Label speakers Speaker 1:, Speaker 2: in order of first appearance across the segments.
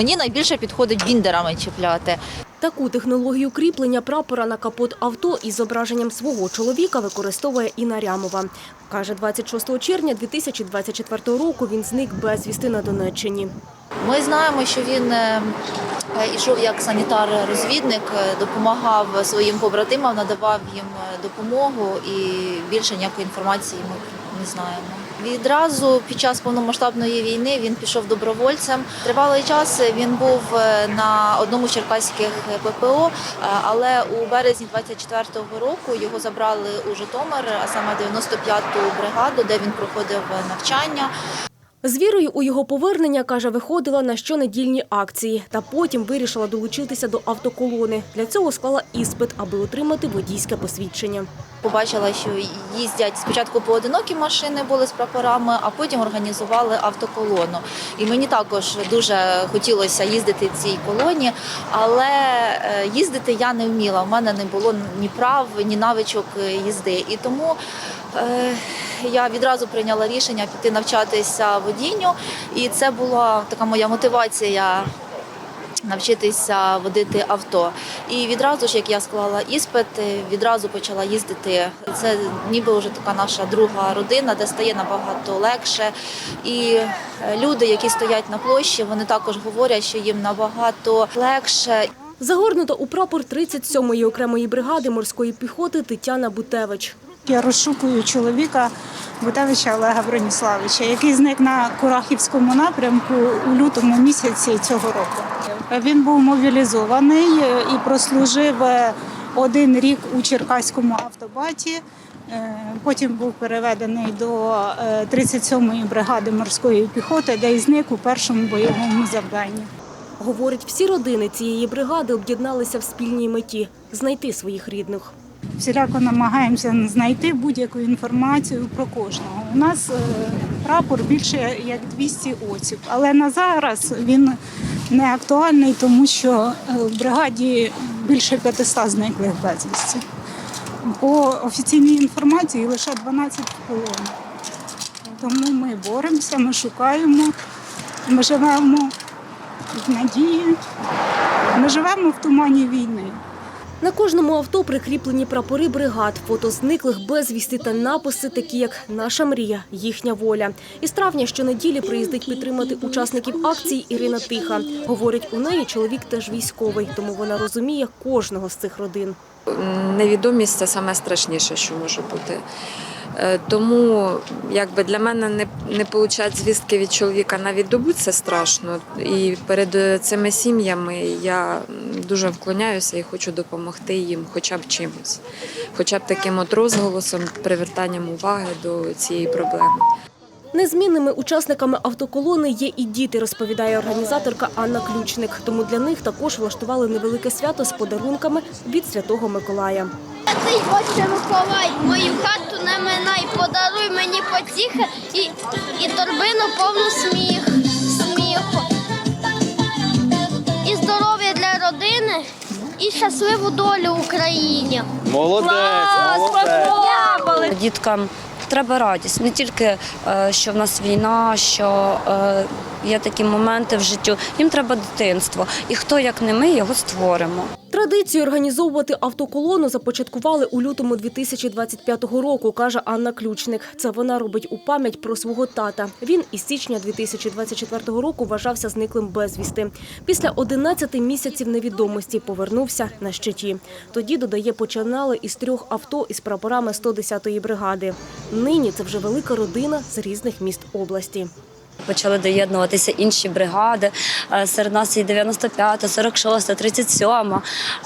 Speaker 1: мені найбільше підходить біндерами чіпляти.
Speaker 2: Таку технологію кріплення прапора на капот авто із зображенням свого чоловіка використовує Інна Рямова. Каже, 26 червня 2024 року він зник безвісти на Донеччині.
Speaker 1: Ми знаємо, що він е, е, як санітар-розвідник, е, допомагав своїм побратимам, надавав їм допомогу і більше ніякої інформації ми не знаємо. Відразу під час повномасштабної війни він пішов добровольцем. Тривалий час він був е, на одному з черкаських ППО, е, але у березні 24-го року його забрали у Житомир, а саме 95-ту бригаду, де він проходив навчання.
Speaker 2: З вірою у його повернення, каже, виходила на щонедільні акції та потім вирішила долучитися до автоколони. Для цього склала іспит, аби отримати водійське посвідчення.
Speaker 1: Побачила, що їздять спочатку поодинокі машини були з прапорами, а потім організували автоколону. І мені також дуже хотілося їздити в цій колоні, але е, їздити я не вміла. У мене не було ні прав, ні навичок їзди. І тому е, я відразу прийняла рішення піти навчатися водінню, і це була така моя мотивація навчитися водити авто. І відразу ж, як я склала іспит, відразу почала їздити. Це ніби вже така наша друга родина, де стає набагато легше. І люди, які стоять на площі, вони також говорять, що їм набагато легше.
Speaker 2: Загорнута у прапор 37-ї окремої бригади морської піхоти Тетяна Бутевич.
Speaker 3: Я розшукую чоловіка Бутевича Олега Броніславича, який зник на Курахівському напрямку у лютому місяці цього року. Він був мобілізований і прослужив один рік у Черкаському автобаті. Е, Потім був переведений до е, 37-ї бригади морської піхоти, де й зник у першому бойовому завданні.
Speaker 2: Говорить, всі родини цієї бригади об'єдналися в спільній меті знайти своїх рідних.
Speaker 3: Всіляко намагаємося знайти будь-яку інформацію про кожного. У нас е, прапор більше як 200 осіб, але на зараз він не актуальний, тому що е, в бригаді більше 500 зниклих безвісті. По офіційній інформації лише 12 в полоні. Тому ми боремося, ми шукаємо, ми живемо в надії, ми живемо в тумані війни.
Speaker 2: На кожному авто прикріплені прапори бригад, фото зниклих безвісти та написи, такі як Наша мрія, їхня воля. Із травня щонеділі приїздить підтримати учасників акції Ірина Тиха. Говорить, у неї чоловік теж військовий, тому вона розуміє кожного з цих родин.
Speaker 4: Невідомість це саме страшніше, що може бути. Е, Тому якби для мене не, не получати звістки від чоловіка навіть добу це страшно. І перед е, цими сім'ями я дуже вклоняюся і хочу допомогти їм хоча б чимось, хоча б таким от розголосом, привертанням уваги до цієї проблеми.
Speaker 2: Незмінними учасниками автоколони є і діти, розповідає організаторка Анна Ключник. Тому для них також влаштували невелике свято з подарунками від Святого Миколая.
Speaker 5: Ти Отче Миколай, подаруй і, і торбину повну сміх, сміху. І здоров'я для родини, і щасливу долю Україні.
Speaker 6: Молодець, молодець.
Speaker 7: Діткам треба радість, не тільки е, що в нас війна, що е, є такі моменти в життю. Їм треба дитинство. І хто як не ми його створимо.
Speaker 2: Традицію організовувати автоколону започаткували у лютому 2025 року, каже Анна Ключник. Це вона робить у пам'ять про свого тата. Він із січня 2024 року вважався зниклим безвісти. Після 11 місяців невідомості повернувся на щиті. Тоді, додає, починали із трьох авто із прапорами 110-ї бригади. Нині це вже велика родина з різних міст області.
Speaker 7: Почали доєднуватися інші бригади. Е, Серед нас і 95, 46, 37.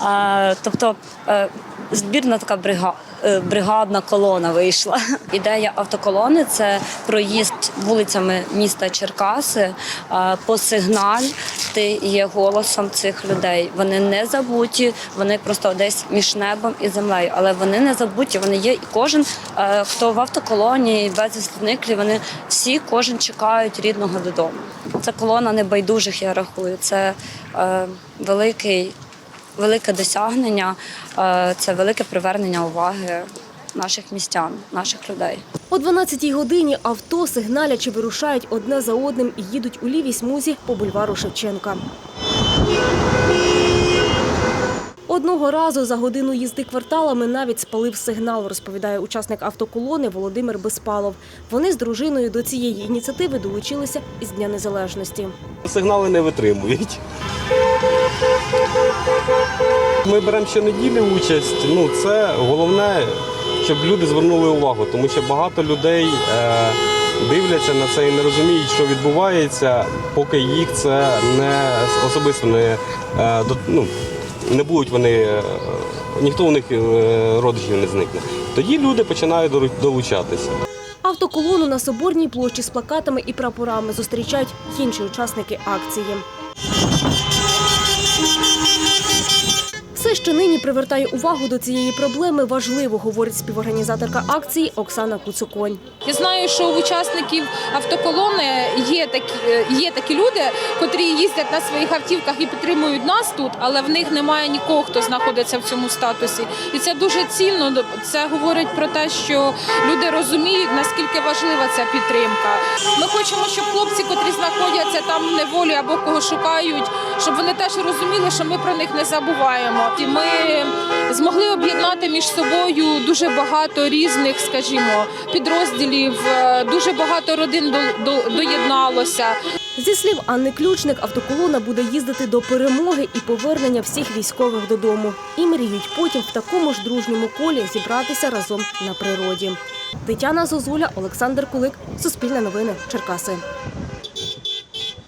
Speaker 7: Е, Тобто е, збірна така брига- е, бригадна колона вийшла. Ідея автоколони це проїзд вулицями міста Черкаси е, по сигналь. Ти є голосом цих людей. Вони не забуті, вони просто десь між небом і землею, але вони не забуті. Вони є і кожен, е, хто в автоколонії без зниклі, вони всі кожен чекають рідного додому. Це колона небайдужих, я рахую. Це е, великий, велике досягнення, е, це велике привернення уваги наших містян, наших людей.
Speaker 2: О 12-й годині авто сигналячи вирушають одне за одним і їдуть у лівій смузі по бульвару Шевченка. Одного разу за годину їзди кварталами навіть спалив сигнал, розповідає учасник автоколони Володимир Безпалов. Вони з дружиною до цієї ініціативи долучилися із Дня Незалежності.
Speaker 8: Сигнали не витримують. Ми беремо щонеділі участь. Ну, це головне, щоб люди звернули увагу, тому що багато людей е, дивляться на це і не розуміють, що відбувається, поки їх це не особисто не, е, ну, не будуть вони, е, ніхто у них родичів не зникне. Тоді люди починають долучатися.
Speaker 2: Автоколону на Соборній площі з плакатами і прапорами зустрічають інші учасники акції. Що нині привертає увагу до цієї проблеми, важливо, говорить співорганізаторка акції Оксана Куцуконь.
Speaker 9: Я знаю, що у учасників автоколони є такі, є такі люди, котрі їздять на своїх автівках і підтримують нас тут, але в них немає нікого, хто знаходиться в цьому статусі. І це дуже цінно. Це говорить про те, що люди розуміють, наскільки важлива ця підтримка. Ми хочемо, щоб хлопці, котрі знаходяться там в неволі або кого шукають, щоб вони теж розуміли, що ми про них не забуваємо. І ми змогли об'єднати між собою дуже багато різних, скажімо, підрозділів. Е, Дуже багато родин до- доєдналося.
Speaker 2: Зі слів Анни Ключник, автоколона буде їздити до перемоги і повернення всіх військових додому. І мріють потім в такому ж дружньому колі зібратися разом на природі. Тетяна Зозуля, Олександр Кулик, Суспільне новини, Черкаси.